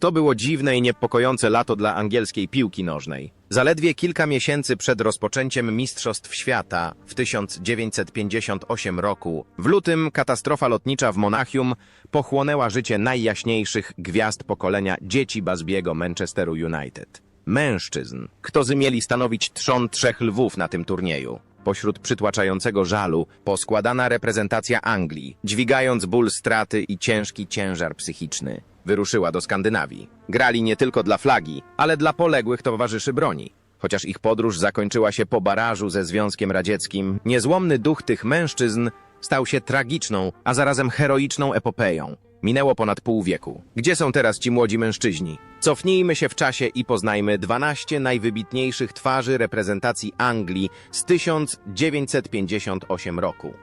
To było dziwne i niepokojące lato dla angielskiej piłki nożnej. Zaledwie kilka miesięcy przed rozpoczęciem Mistrzostw Świata w 1958 roku, w lutym katastrofa lotnicza w Monachium pochłonęła życie najjaśniejszych gwiazd pokolenia dzieci Basbiego Manchesteru United. Mężczyzn, którzy mieli stanowić trzon trzech lwów na tym turnieju. Pośród przytłaczającego żalu poskładana reprezentacja Anglii, dźwigając ból straty i ciężki ciężar psychiczny, wyruszyła do Skandynawii. Grali nie tylko dla flagi, ale dla poległych towarzyszy broni. Chociaż ich podróż zakończyła się po barażu ze Związkiem Radzieckim, niezłomny duch tych mężczyzn stał się tragiczną, a zarazem heroiczną epopeją. Minęło ponad pół wieku. Gdzie są teraz ci młodzi mężczyźni? Cofnijmy się w czasie i poznajmy 12 najwybitniejszych twarzy reprezentacji Anglii z 1958 roku.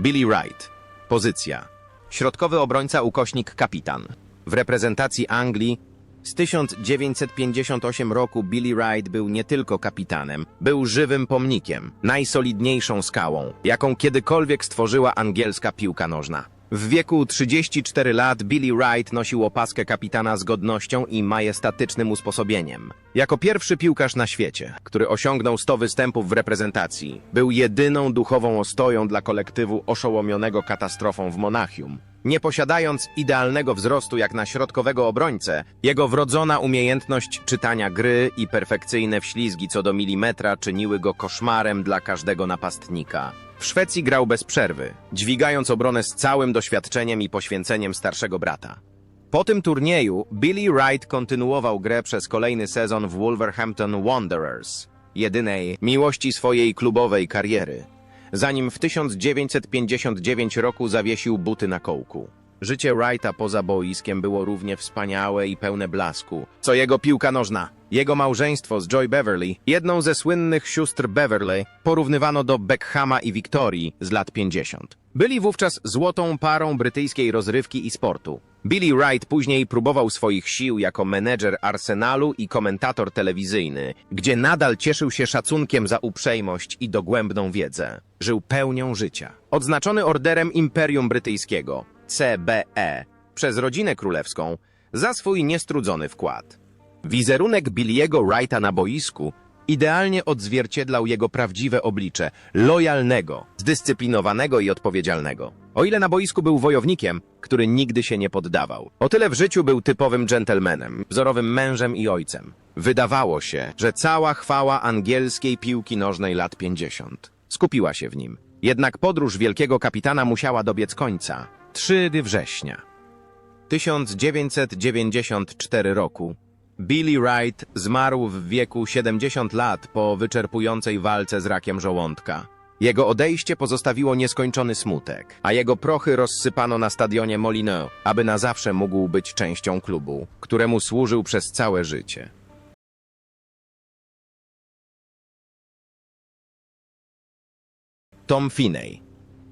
Billy Wright. Pozycja. Środkowy obrońca ukośnik kapitan. W reprezentacji Anglii z 1958 roku Billy Wright był nie tylko kapitanem, był żywym pomnikiem, najsolidniejszą skałą, jaką kiedykolwiek stworzyła angielska piłka nożna. W wieku 34 lat Billy Wright nosił opaskę kapitana z godnością i majestatycznym usposobieniem. Jako pierwszy piłkarz na świecie, który osiągnął 100 występów w reprezentacji, był jedyną duchową ostoją dla kolektywu oszołomionego katastrofą w Monachium. Nie posiadając idealnego wzrostu jak na środkowego obrońcę, jego wrodzona umiejętność czytania gry i perfekcyjne wślizgi co do milimetra czyniły go koszmarem dla każdego napastnika. W Szwecji grał bez przerwy, dźwigając obronę z całym doświadczeniem i poświęceniem starszego brata. Po tym turnieju Billy Wright kontynuował grę przez kolejny sezon w Wolverhampton Wanderers, jedynej miłości swojej klubowej kariery, zanim w 1959 roku zawiesił buty na kołku. Życie Wrighta poza boiskiem było równie wspaniałe i pełne blasku, co jego piłka nożna. Jego małżeństwo z Joy Beverly, jedną ze słynnych sióstr Beverly, porównywano do Beckhama i Victorii z lat 50. Byli wówczas złotą parą brytyjskiej rozrywki i sportu. Billy Wright później próbował swoich sił jako menedżer Arsenalu i komentator telewizyjny, gdzie nadal cieszył się szacunkiem za uprzejmość i dogłębną wiedzę. Żył pełnią życia. Odznaczony orderem Imperium Brytyjskiego, CBE, przez rodzinę królewską, za swój niestrudzony wkład. Wizerunek Billiego Wrighta na boisku idealnie odzwierciedlał jego prawdziwe oblicze, lojalnego, zdyscyplinowanego i odpowiedzialnego. O ile na boisku był wojownikiem, który nigdy się nie poddawał, o tyle w życiu był typowym dżentelmenem, wzorowym mężem i ojcem. Wydawało się, że cała chwała angielskiej piłki nożnej lat 50 skupiła się w nim. Jednak podróż wielkiego kapitana musiała dobiec końca. 3 września 1994 roku Billy Wright zmarł w wieku 70 lat po wyczerpującej walce z rakiem żołądka. Jego odejście pozostawiło nieskończony smutek, a jego prochy rozsypano na stadionie Molineux, aby na zawsze mógł być częścią klubu, któremu służył przez całe życie. Tom Finney.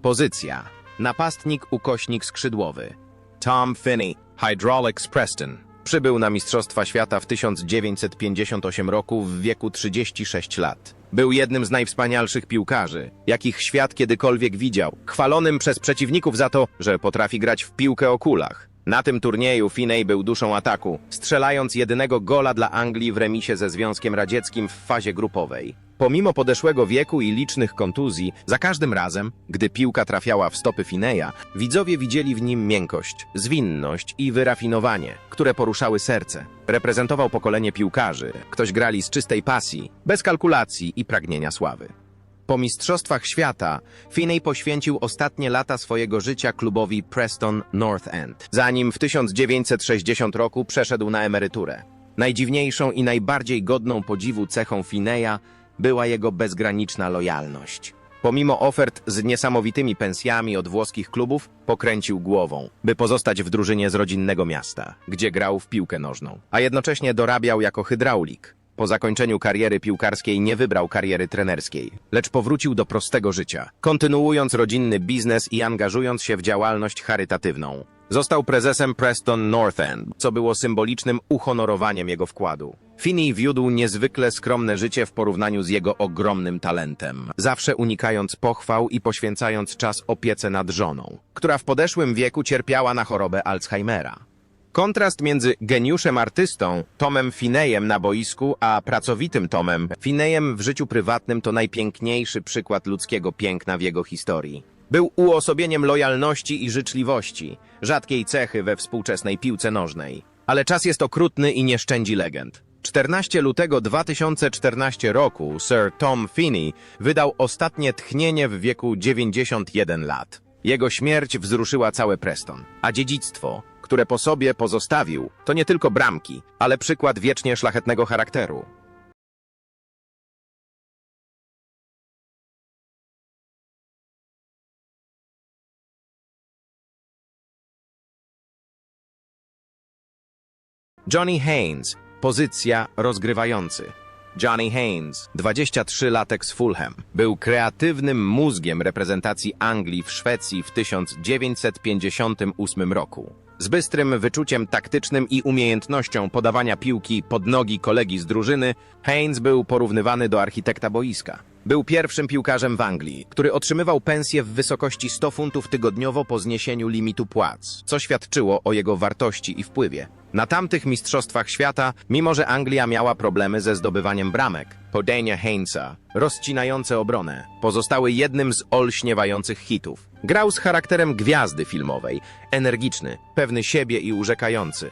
Pozycja. Napastnik ukośnik skrzydłowy. Tom Finney, Hydraulics Preston. Przybył na Mistrzostwa Świata w 1958 roku w wieku 36 lat. Był jednym z najwspanialszych piłkarzy, jakich świat kiedykolwiek widział, chwalonym przez przeciwników za to, że potrafi grać w piłkę o kulach. Na tym turnieju Finney był duszą ataku, strzelając jedynego gola dla Anglii w remisie ze Związkiem Radzieckim w fazie grupowej. Pomimo podeszłego wieku i licznych kontuzji, za każdym razem, gdy piłka trafiała w stopy Fineya, widzowie widzieli w nim miękkość, zwinność i wyrafinowanie, które poruszały serce. Reprezentował pokolenie piłkarzy, ktoś grali z czystej pasji, bez kalkulacji i pragnienia sławy. Po Mistrzostwach Świata Finney poświęcił ostatnie lata swojego życia klubowi Preston North End, zanim w 1960 roku przeszedł na emeryturę. Najdziwniejszą i najbardziej godną podziwu cechą Fineya była jego bezgraniczna lojalność. Pomimo ofert z niesamowitymi pensjami od włoskich klubów, pokręcił głową, by pozostać w drużynie z rodzinnego miasta, gdzie grał w piłkę nożną, a jednocześnie dorabiał jako hydraulik. Po zakończeniu kariery piłkarskiej nie wybrał kariery trenerskiej, lecz powrócił do prostego życia, kontynuując rodzinny biznes i angażując się w działalność charytatywną. Został prezesem Preston North End, co było symbolicznym uhonorowaniem jego wkładu. Finney wiódł niezwykle skromne życie w porównaniu z jego ogromnym talentem, zawsze unikając pochwał i poświęcając czas opiece nad żoną, która w podeszłym wieku cierpiała na chorobę Alzheimera. Kontrast między geniuszem artystą, Tomem Finejem na boisku, a pracowitym Tomem Finejem w życiu prywatnym to najpiękniejszy przykład ludzkiego piękna w jego historii. Był uosobieniem lojalności i życzliwości, rzadkiej cechy we współczesnej piłce nożnej. Ale czas jest okrutny i nie szczędzi legend. 14 lutego 2014 roku Sir Tom Finney wydał ostatnie tchnienie w wieku 91 lat. Jego śmierć wzruszyła całe Preston, a dziedzictwo, które po sobie pozostawił, to nie tylko bramki, ale przykład wiecznie szlachetnego charakteru. Johnny Haynes, pozycja rozgrywający. Johnny Haynes, 23-latek z Fulham, był kreatywnym mózgiem reprezentacji Anglii w Szwecji w 1958 roku. Z bystrym wyczuciem taktycznym i umiejętnością podawania piłki pod nogi kolegi z drużyny, Haynes był porównywany do architekta boiska. Był pierwszym piłkarzem w Anglii, który otrzymywał pensję w wysokości 100 funtów tygodniowo po zniesieniu limitu płac, co świadczyło o jego wartości i wpływie. Na tamtych mistrzostwach świata, mimo że Anglia miała problemy ze zdobywaniem bramek, podania Hainesa, rozcinające obronę, pozostały jednym z olśniewających hitów. Grał z charakterem gwiazdy filmowej, energiczny, pewny siebie i urzekający.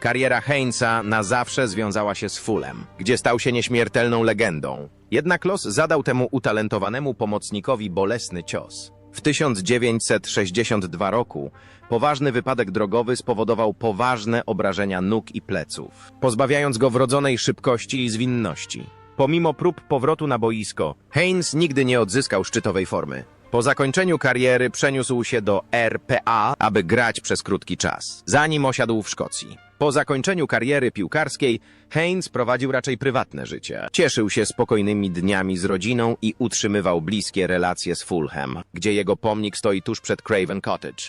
Kariera Heinza na zawsze związała się z Fulham, gdzie stał się nieśmiertelną legendą. Jednak los zadał temu utalentowanemu pomocnikowi bolesny cios. W 1962 roku poważny wypadek drogowy spowodował poważne obrażenia nóg i pleców, pozbawiając go wrodzonej szybkości i zwinności. Pomimo prób powrotu na boisko, Haynes nigdy nie odzyskał szczytowej formy. Po zakończeniu kariery przeniósł się do RPA, aby grać przez krótki czas, zanim osiadł w Szkocji. Po zakończeniu kariery piłkarskiej Haynes prowadził raczej prywatne życie. Cieszył się spokojnymi dniami z rodziną i utrzymywał bliskie relacje z Fulham, gdzie jego pomnik stoi tuż przed Craven Cottage.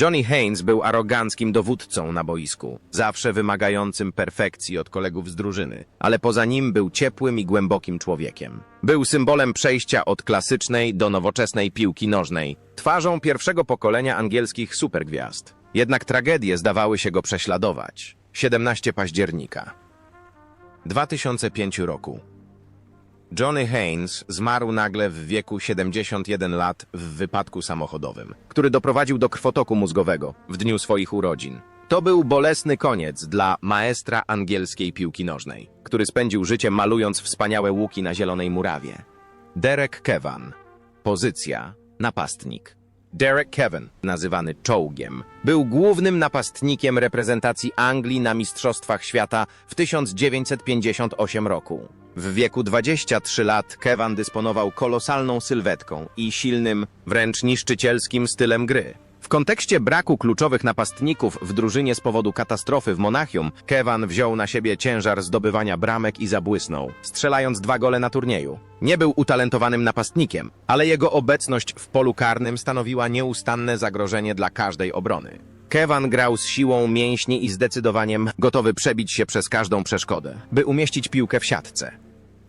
Johnny Haynes był aroganckim dowódcą na boisku, zawsze wymagającym perfekcji od kolegów z drużyny, ale poza nim był ciepłym i głębokim człowiekiem. Był symbolem przejścia od klasycznej do nowoczesnej piłki nożnej, twarzą pierwszego pokolenia angielskich supergwiazd. Jednak tragedie zdawały się go prześladować. 17 października 2005 roku Johnny Haynes zmarł nagle w wieku 71 lat w wypadku samochodowym, który doprowadził do krwotoku mózgowego w dniu swoich urodzin. To był bolesny koniec dla maestra angielskiej piłki nożnej, który spędził życie malując wspaniałe łuki na Zielonej Murawie. Derek Kevan. Pozycja napastnik. Derek Kevin, nazywany czołgiem, był głównym napastnikiem reprezentacji Anglii na Mistrzostwach Świata w 1958 roku. W wieku 23 lat Kevan dysponował kolosalną sylwetką i silnym, wręcz niszczycielskim stylem gry. W kontekście braku kluczowych napastników w drużynie z powodu katastrofy w Monachium, Kevan wziął na siebie ciężar zdobywania bramek i zabłysnął, strzelając dwa gole na turnieju. Nie był utalentowanym napastnikiem, ale jego obecność w polu karnym stanowiła nieustanne zagrożenie dla każdej obrony. Kevan grał z siłą mięśni i zdecydowaniem gotowy przebić się przez każdą przeszkodę, by umieścić piłkę w siatce.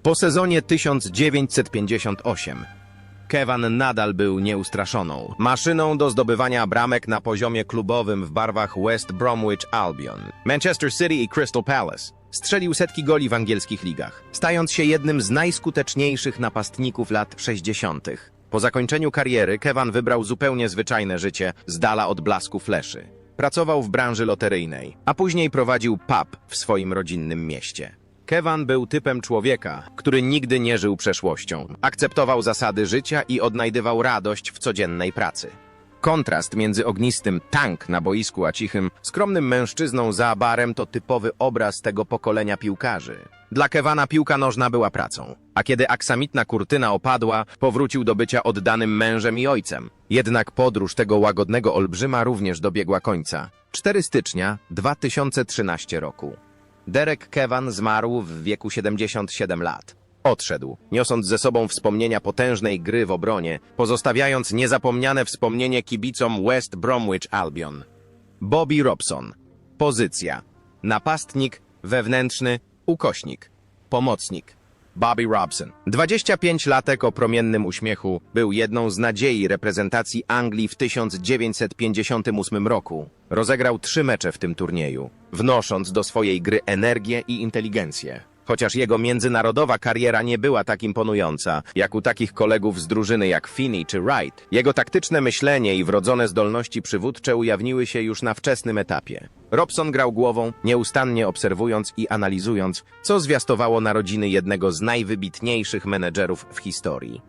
Po sezonie 1958 Kevan nadal był nieustraszoną. Maszyną do zdobywania bramek na poziomie klubowym w barwach West Bromwich Albion, Manchester City i Crystal Palace. Strzelił setki goli w angielskich ligach, stając się jednym z najskuteczniejszych napastników lat 60. Po zakończeniu kariery Kevan wybrał zupełnie zwyczajne życie, z dala od blasku fleszy. Pracował w branży loteryjnej, a później prowadził pub w swoim rodzinnym mieście. Kevan był typem człowieka, który nigdy nie żył przeszłością. Akceptował zasady życia i odnajdywał radość w codziennej pracy. Kontrast między ognistym tank na boisku a cichym, skromnym mężczyzną za barem to typowy obraz tego pokolenia piłkarzy. Dla Kevana piłka nożna była pracą, a kiedy aksamitna kurtyna opadła, powrócił do bycia oddanym mężem i ojcem. Jednak podróż tego łagodnego olbrzyma również dobiegła końca. 4 stycznia 2013 roku. Derek Kevan zmarł w wieku 77 lat. Odszedł, niosąc ze sobą wspomnienia potężnej gry w obronie, pozostawiając niezapomniane wspomnienie kibicom West Bromwich Albion. Bobby Robson. Pozycja. Napastnik, wewnętrzny, ukośnik. Pomocnik. Bobby Robson. 25-latek o promiennym uśmiechu był jedną z nadziei reprezentacji Anglii w 1958 roku. Rozegrał trzy mecze w tym turnieju, wnosząc do swojej gry energię i inteligencję. Chociaż jego międzynarodowa kariera nie była tak imponująca, jak u takich kolegów z drużyny jak Finney czy Wright, jego taktyczne myślenie i wrodzone zdolności przywódcze ujawniły się już na wczesnym etapie. Robson grał głową, nieustannie obserwując i analizując, co zwiastowało narodziny jednego z najwybitniejszych menedżerów w historii.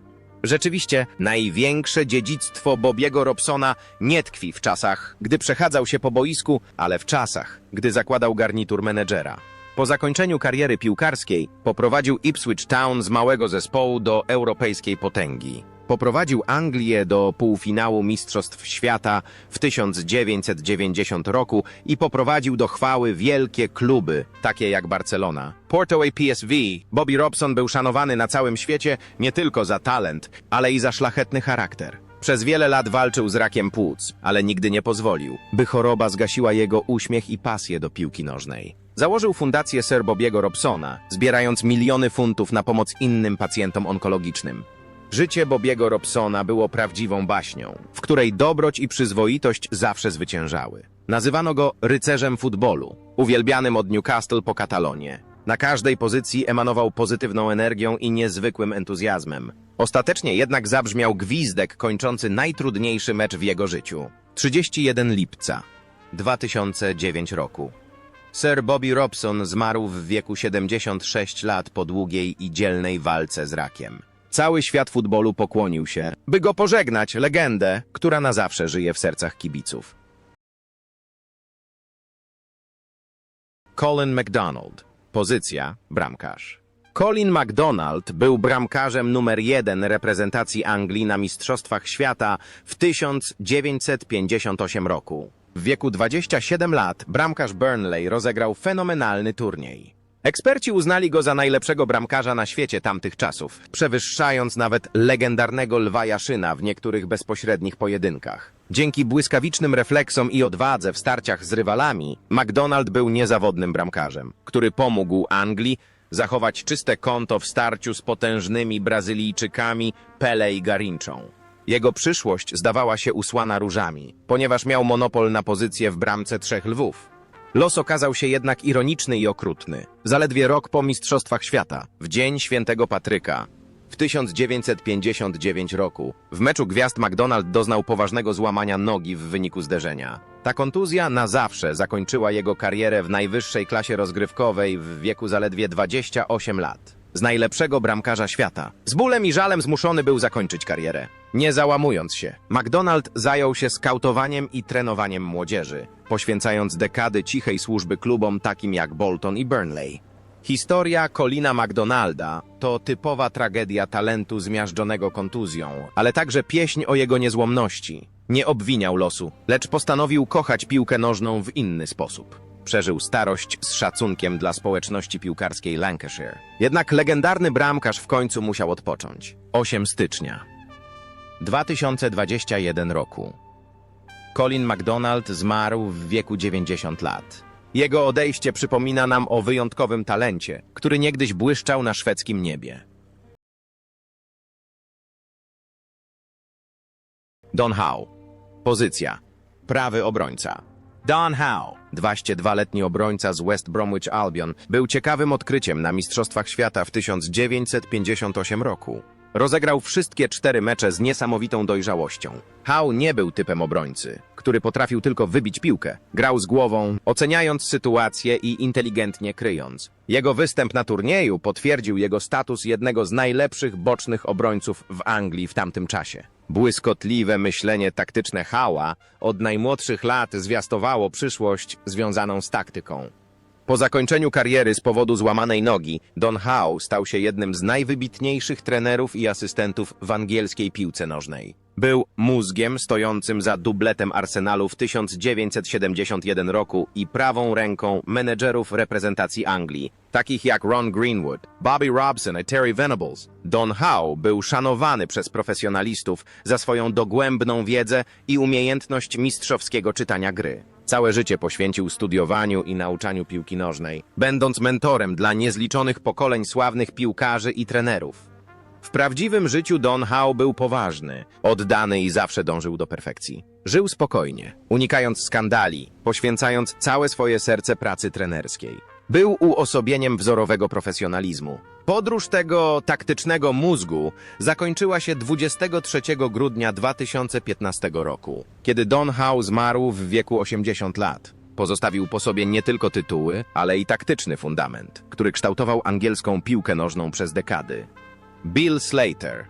Rzeczywiście, największe dziedzictwo Bobiego Robsona nie tkwi w czasach, gdy przechadzał się po boisku, ale w czasach, gdy zakładał garnitur menedżera. Po zakończeniu kariery piłkarskiej poprowadził Ipswich Town z małego zespołu do europejskiej potęgi. Poprowadził Anglię do półfinału Mistrzostw Świata w 1990 roku i poprowadził do chwały wielkie kluby, takie jak Barcelona. Porto PSV, Bobby Robson był szanowany na całym świecie nie tylko za talent, ale i za szlachetny charakter. Przez wiele lat walczył z rakiem płuc, ale nigdy nie pozwolił, by choroba zgasiła jego uśmiech i pasję do piłki nożnej. Założył fundację Sir Bobiego Robsona, zbierając miliony funtów na pomoc innym pacjentom onkologicznym. Życie Bobiego Robsona było prawdziwą baśnią, w której dobroć i przyzwoitość zawsze zwyciężały. Nazywano go rycerzem futbolu, uwielbianym od Newcastle po Katalonię. Na każdej pozycji emanował pozytywną energią i niezwykłym entuzjazmem. Ostatecznie jednak zabrzmiał gwizdek kończący najtrudniejszy mecz w jego życiu. 31 lipca 2009 roku. Sir Bobby Robson zmarł w wieku 76 lat po długiej i dzielnej walce z rakiem. Cały świat futbolu pokłonił się, by go pożegnać, legendę, która na zawsze żyje w sercach kibiców. Colin MacDonald. Pozycja bramkarz. Colin MacDonald był bramkarzem numer jeden reprezentacji Anglii na Mistrzostwach Świata w 1958 roku. W wieku 27 lat bramkarz Burnley rozegrał fenomenalny turniej. Eksperci uznali go za najlepszego bramkarza na świecie tamtych czasów, przewyższając nawet legendarnego Lwa Jaszyna w niektórych bezpośrednich pojedynkach. Dzięki błyskawicznym refleksom i odwadze w starciach z rywalami, McDonald był niezawodnym bramkarzem, który pomógł Anglii zachować czyste konto w starciu z potężnymi Brazylijczykami Pele i Garinczą. Jego przyszłość zdawała się usłana różami, ponieważ miał monopol na pozycję w bramce trzech lwów. Los okazał się jednak ironiczny i okrutny. Zaledwie rok po Mistrzostwach Świata, w dzień świętego Patryka, w 1959 roku, w meczu Gwiazd McDonald doznał poważnego złamania nogi w wyniku zderzenia. Ta kontuzja na zawsze zakończyła jego karierę w najwyższej klasie rozgrywkowej w wieku zaledwie 28 lat. Z najlepszego bramkarza świata. Z bólem i żalem zmuszony był zakończyć karierę. Nie załamując się, McDonald zajął się skautowaniem i trenowaniem młodzieży, poświęcając dekady cichej służby klubom takim jak Bolton i Burnley. Historia Colina McDonalda to typowa tragedia talentu zmiażdżonego kontuzją, ale także pieśń o jego niezłomności. Nie obwiniał losu, lecz postanowił kochać piłkę nożną w inny sposób. Przeżył starość z szacunkiem dla społeczności piłkarskiej Lancashire. Jednak legendarny bramkarz w końcu musiał odpocząć. 8 stycznia 2021 roku. Colin McDonald zmarł w wieku 90 lat. Jego odejście przypomina nam o wyjątkowym talencie, który niegdyś błyszczał na szwedzkim niebie. Don Howe. Pozycja. Prawy obrońca. Don Howe, 22-letni obrońca z West Bromwich Albion, był ciekawym odkryciem na Mistrzostwach Świata w 1958 roku. Rozegrał wszystkie cztery mecze z niesamowitą dojrzałością. Howe nie był typem obrońcy, który potrafił tylko wybić piłkę. Grał z głową, oceniając sytuację i inteligentnie kryjąc. Jego występ na turnieju potwierdził jego status jednego z najlepszych bocznych obrońców w Anglii w tamtym czasie. Błyskotliwe myślenie taktyczne Howa od najmłodszych lat zwiastowało przyszłość związaną z taktyką. Po zakończeniu kariery z powodu złamanej nogi, Don Howe stał się jednym z najwybitniejszych trenerów i asystentów w angielskiej piłce nożnej. Był mózgiem stojącym za dubletem Arsenalu w 1971 roku i prawą ręką menedżerów reprezentacji Anglii, takich jak Ron Greenwood, Bobby Robson i Terry Venables. Don Howe był szanowany przez profesjonalistów za swoją dogłębną wiedzę i umiejętność mistrzowskiego czytania gry. Całe życie poświęcił studiowaniu i nauczaniu piłki nożnej, będąc mentorem dla niezliczonych pokoleń sławnych piłkarzy i trenerów. W prawdziwym życiu Don Howe był poważny, oddany i zawsze dążył do perfekcji. Żył spokojnie, unikając skandali, poświęcając całe swoje serce pracy trenerskiej. Był uosobieniem wzorowego profesjonalizmu. Podróż tego taktycznego mózgu zakończyła się 23 grudnia 2015 roku, kiedy Don Howe zmarł w wieku 80 lat. Pozostawił po sobie nie tylko tytuły, ale i taktyczny fundament, który kształtował angielską piłkę nożną przez dekady. Bill Slater.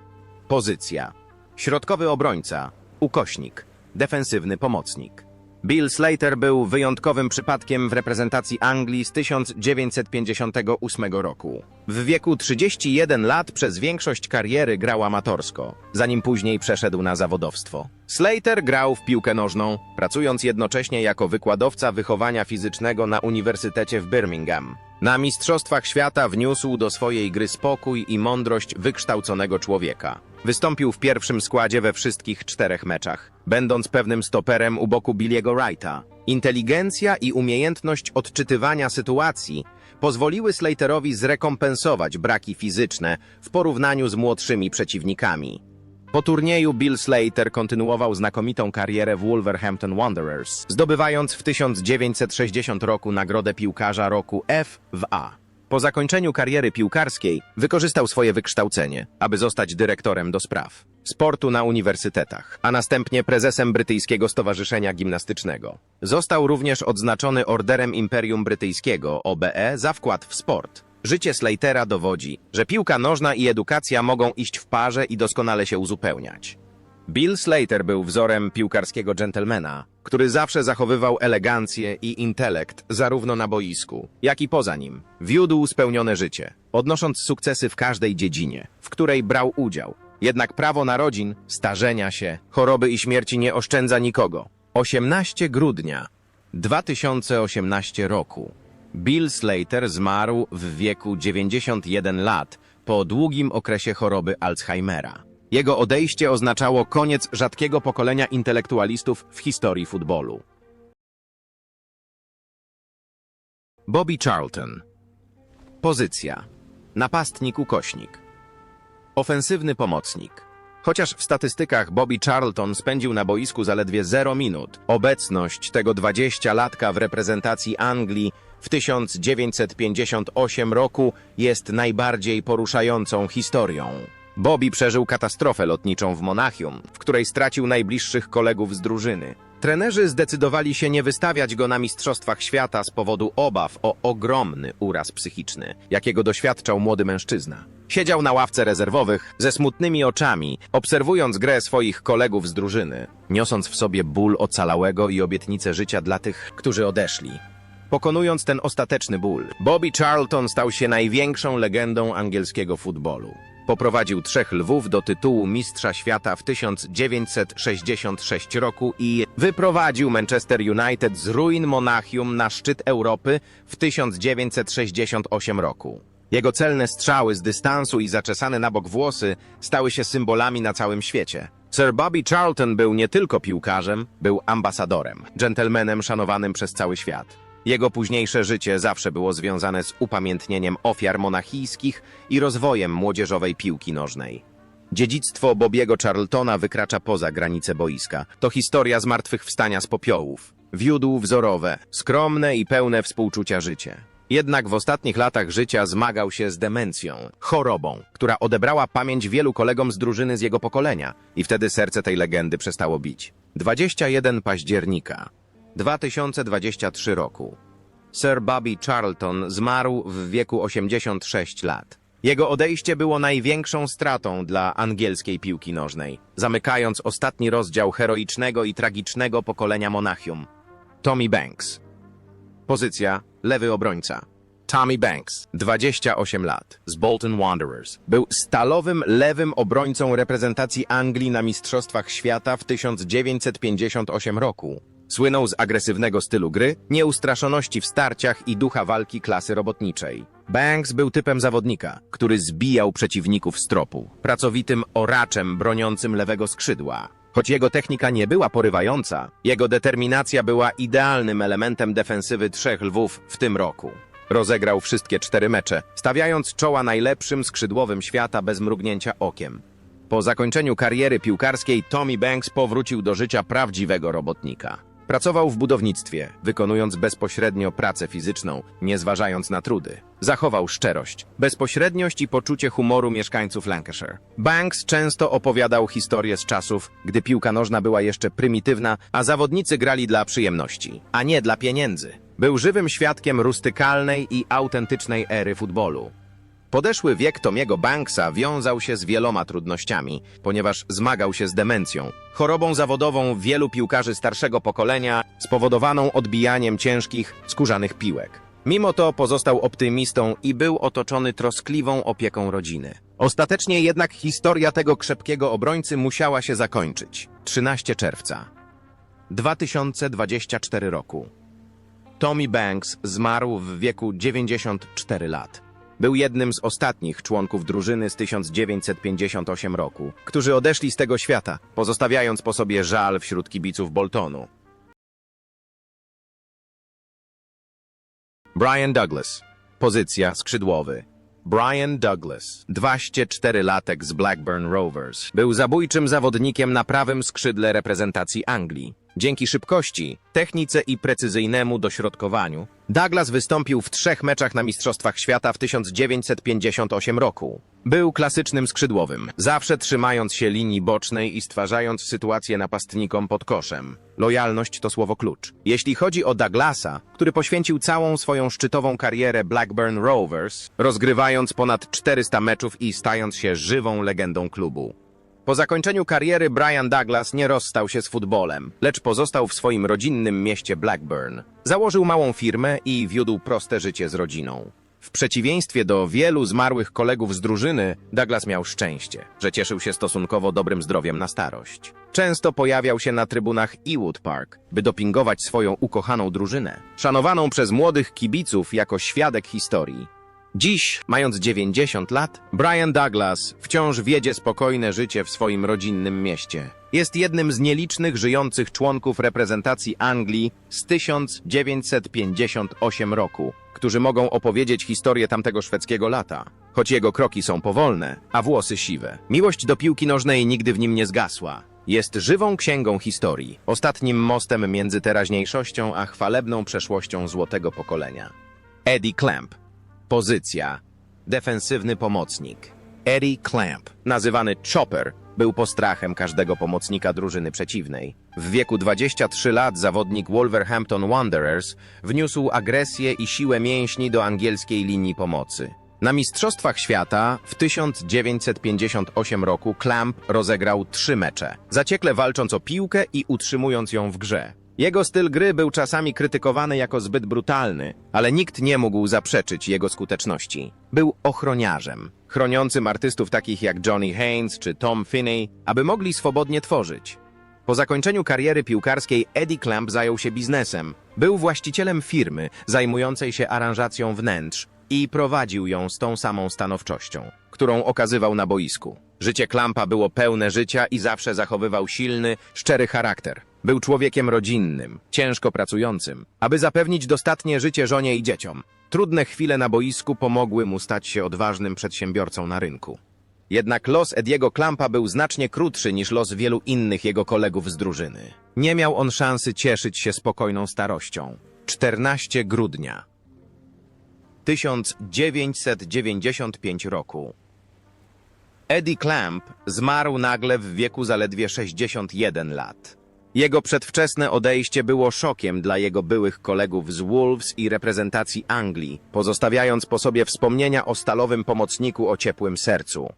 Pozycja. Środkowy obrońca. Ukośnik. Defensywny pomocnik. Bill Slater był wyjątkowym przypadkiem w reprezentacji Anglii z 1958 roku. W wieku 31 lat przez większość kariery grał amatorsko, zanim później przeszedł na zawodowstwo. Slater grał w piłkę nożną, pracując jednocześnie jako wykładowca wychowania fizycznego na Uniwersytecie w Birmingham. Na Mistrzostwach Świata wniósł do swojej gry spokój i mądrość wykształconego człowieka. Wystąpił w pierwszym składzie we wszystkich czterech meczach, będąc pewnym stoperem u boku Billiego Wrighta. Inteligencja i umiejętność odczytywania sytuacji pozwoliły Slaterowi zrekompensować braki fizyczne w porównaniu z młodszymi przeciwnikami. Po turnieju Bill Slater kontynuował znakomitą karierę w Wolverhampton Wanderers, zdobywając w 1960 roku nagrodę piłkarza roku F w A. Po zakończeniu kariery piłkarskiej wykorzystał swoje wykształcenie, aby zostać dyrektorem do spraw sportu na uniwersytetach, a następnie prezesem Brytyjskiego Stowarzyszenia Gimnastycznego. Został również odznaczony Orderem Imperium Brytyjskiego OBE za wkład w sport. Życie Slatera dowodzi, że piłka nożna i edukacja mogą iść w parze i doskonale się uzupełniać. Bill Slater był wzorem piłkarskiego dżentelmena, który zawsze zachowywał elegancję i intelekt zarówno na boisku, jak i poza nim. Wiódł spełnione życie, odnosząc sukcesy w każdej dziedzinie, w której brał udział. Jednak prawo narodzin, starzenia się, choroby i śmierci nie oszczędza nikogo. 18 grudnia 2018 roku. Bill Slater zmarł w wieku 91 lat po długim okresie choroby Alzheimera. Jego odejście oznaczało koniec rzadkiego pokolenia intelektualistów w historii futbolu. Bobby Charlton. Pozycja. Napastnik ukośnik. Ofensywny pomocnik. Chociaż w statystykach Bobby Charlton spędził na boisku zaledwie 0 minut, obecność tego 20-latka w reprezentacji Anglii w 1958 roku jest najbardziej poruszającą historią. Bobby przeżył katastrofę lotniczą w Monachium, w której stracił najbliższych kolegów z drużyny. Trenerzy zdecydowali się nie wystawiać go na Mistrzostwach Świata z powodu obaw o ogromny uraz psychiczny, jakiego doświadczał młody mężczyzna. Siedział na ławce rezerwowych ze smutnymi oczami, obserwując grę swoich kolegów z drużyny, niosąc w sobie ból ocalałego i obietnicę życia dla tych, którzy odeszli. Pokonując ten ostateczny ból, Bobby Charlton stał się największą legendą angielskiego futbolu. Poprowadził trzech lwów do tytułu Mistrza Świata w 1966 roku i wyprowadził Manchester United z ruin Monachium na szczyt Europy w 1968 roku. Jego celne strzały z dystansu i zaczesane na bok włosy stały się symbolami na całym świecie. Sir Bobby Charlton był nie tylko piłkarzem, był ambasadorem, dżentelmenem szanowanym przez cały świat. Jego późniejsze życie zawsze było związane z upamiętnieniem ofiar monachijskich i rozwojem młodzieżowej piłki nożnej. Dziedzictwo Bobiego Charltona wykracza poza granice boiska. To historia zmartwychwstania z popiołów. Wiódł wzorowe, skromne i pełne współczucia życie. Jednak w ostatnich latach życia zmagał się z demencją, chorobą, która odebrała pamięć wielu kolegom z drużyny z jego pokolenia i wtedy serce tej legendy przestało bić. 21 października 2023 roku. Sir Bobby Charlton zmarł w wieku 86 lat. Jego odejście było największą stratą dla angielskiej piłki nożnej, zamykając ostatni rozdział heroicznego i tragicznego pokolenia Monachium. Tommy Banks. Pozycja lewy obrońca. Tommy Banks, 28 lat, z Bolton Wanderers. Był stalowym lewym obrońcą reprezentacji Anglii na Mistrzostwach Świata w 1958 roku. Słynął z agresywnego stylu gry, nieustraszoności w starciach i ducha walki klasy robotniczej. Banks był typem zawodnika, który zbijał przeciwników z tropu, pracowitym oraczem broniącym lewego skrzydła. Choć jego technika nie była porywająca, jego determinacja była idealnym elementem defensywy trzech lwów w tym roku. Rozegrał wszystkie cztery mecze, stawiając czoła najlepszym skrzydłowym świata bez mrugnięcia okiem. Po zakończeniu kariery piłkarskiej Tommy Banks powrócił do życia prawdziwego robotnika. Pracował w budownictwie, wykonując bezpośrednio pracę fizyczną, nie zważając na trudy. Zachował szczerość, bezpośredniość i poczucie humoru mieszkańców Lancashire. Banks często opowiadał historie z czasów, gdy piłka nożna była jeszcze prymitywna, a zawodnicy grali dla przyjemności, a nie dla pieniędzy. Był żywym świadkiem rustykalnej i autentycznej ery futbolu. Podeszły wiek Tomiego Banksa wiązał się z wieloma trudnościami, ponieważ zmagał się z demencją, chorobą zawodową wielu piłkarzy starszego pokolenia, spowodowaną odbijaniem ciężkich, skórzanych piłek. Mimo to pozostał optymistą i był otoczony troskliwą opieką rodziny. Ostatecznie jednak historia tego krzepkiego obrońcy musiała się zakończyć. 13 czerwca 2024 roku. Tommy Banks zmarł w wieku 94 lat. Był jednym z ostatnich członków drużyny z 1958 roku, którzy odeszli z tego świata, pozostawiając po sobie żal wśród kibiców Boltonu. Brian Douglas. Pozycja skrzydłowy. Brian Douglas, 24-latek z Blackburn Rovers, był zabójczym zawodnikiem na prawym skrzydle reprezentacji Anglii. Dzięki szybkości, technice i precyzyjnemu dośrodkowaniu, Douglas wystąpił w trzech meczach na Mistrzostwach Świata w 1958 roku. Był klasycznym skrzydłowym, zawsze trzymając się linii bocznej i stwarzając sytuację napastnikom pod koszem. Lojalność to słowo klucz. Jeśli chodzi o Douglasa, który poświęcił całą swoją szczytową karierę Blackburn Rovers, rozgrywając ponad 400 meczów i stając się żywą legendą klubu. Po zakończeniu kariery Brian Douglas nie rozstał się z futbolem, lecz pozostał w swoim rodzinnym mieście Blackburn. Założył małą firmę i wiódł proste życie z rodziną. W przeciwieństwie do wielu zmarłych kolegów z drużyny, Douglas miał szczęście, że cieszył się stosunkowo dobrym zdrowiem na starość. Często pojawiał się na trybunach Ewood Park, by dopingować swoją ukochaną drużynę, szanowaną przez młodych kibiców jako świadek historii. Dziś, mając 90 lat, Brian Douglas wciąż wiedzie spokojne życie w swoim rodzinnym mieście. Jest jednym z nielicznych żyjących członków reprezentacji Anglii z 1958 roku, którzy mogą opowiedzieć historię tamtego szwedzkiego lata. Choć jego kroki są powolne, a włosy siwe. Miłość do piłki nożnej nigdy w nim nie zgasła. Jest żywą księgą historii, ostatnim mostem między teraźniejszością a chwalebną przeszłością złotego pokolenia. Eddie Clamp Pozycja. Defensywny pomocnik. Eddie Clamp, nazywany Chopper, był postrachem każdego pomocnika drużyny przeciwnej. W wieku 23 lat zawodnik Wolverhampton Wanderers wniósł agresję i siłę mięśni do angielskiej linii pomocy. Na Mistrzostwach Świata w 1958 roku Clamp rozegrał trzy mecze, zaciekle walcząc o piłkę i utrzymując ją w grze. Jego styl gry był czasami krytykowany jako zbyt brutalny, ale nikt nie mógł zaprzeczyć jego skuteczności. Był ochroniarzem, chroniącym artystów takich jak Johnny Haynes czy Tom Finney, aby mogli swobodnie tworzyć. Po zakończeniu kariery piłkarskiej Eddie Clamp zajął się biznesem. Był właścicielem firmy zajmującej się aranżacją wnętrz i prowadził ją z tą samą stanowczością, którą okazywał na boisku. Życie Klampa było pełne życia i zawsze zachowywał silny, szczery charakter. Był człowiekiem rodzinnym, ciężko pracującym, aby zapewnić dostatnie życie żonie i dzieciom. Trudne chwile na boisku pomogły mu stać się odważnym przedsiębiorcą na rynku. Jednak los Ediego Klampa był znacznie krótszy niż los wielu innych jego kolegów z drużyny. Nie miał on szansy cieszyć się spokojną starością. 14 grudnia 1995 roku. Eddie Clamp zmarł nagle w wieku zaledwie 61 lat. Jego przedwczesne odejście było szokiem dla jego byłych kolegów z Wolves i reprezentacji Anglii, pozostawiając po sobie wspomnienia o stalowym pomocniku o ciepłym sercu.